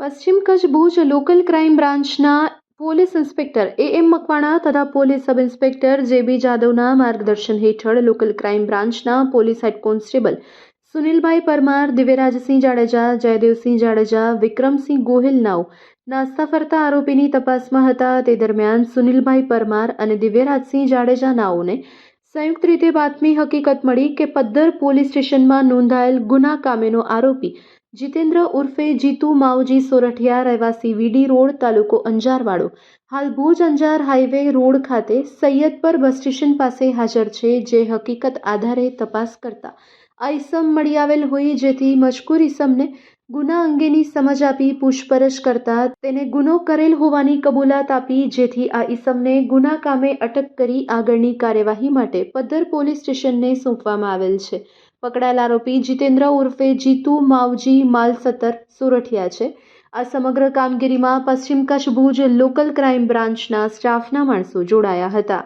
પશ્ચિમ Kutch Bhuj local crime બ્રાન્ચના police inspector A M Makwana તથા police sub inspector J B જાદવના માર્ગદર્શન હેઠળ લોકલ ક્રાઇમ બ્રાન્ચના police head constable Sunilbhai Parmar, Divyarajsinh Jadeja, Jaydevsinh Jadeja, Vikramsinh Gohil નાવ નાસ્તા ફરતા આરોપીની તપાસમાં હતા. તે દરમિયાન સુનિલભાઈ પરમાર અને દિવ્યરાજસિંહ જાડેજા નાઓને સંયુક્ત રીતે બાતમી હકીકત મળી કે પદ્ધર પોલીસ સ્ટેશનમાં નોંધાયેલ ગુના કામેનો આરોપી જીતેન્દ્ર ઉર્ફે જીતુ માવજી સોરઠિયા રહેવાસી વીડી રોડ તાલુકો અંજારવાડો. હાલ ભુજ અંજાર હાઈવે રોડ ખાતે સૈયદપર બસ સ્ટેશન પાસે હાજર છે જે હકીકત આધારે તપાસ કરતા. આ ઇસમ મળી આવેલ હોય જેથી મજકૂર ઈસમને ગુના અંગેની સમજ આપી પૂછપરછ કરતા તેને ગુનો કરેલ હોવાની કબૂલાત આપી, જેથી આ ઈસમને ગુના કામે અટક કરી આગળની કાર્યવાહી માટે પદ્ધર પોલીસ સ્ટેશનને સોંપવામાં આવેલ છે. પકડાયેલ આરોપી જીતેન્દ્ર ઉર્ફે જીતુ માવજી માલસતર સુરઠિયા છે. આ સમગ્ર કામગીરીમાં પશ્ચિમ કચ્છ ભુજ લોકલ ક્રાઇમ બ્રાન્ચના સ્ટાફના માણસો જોડાયા હતા.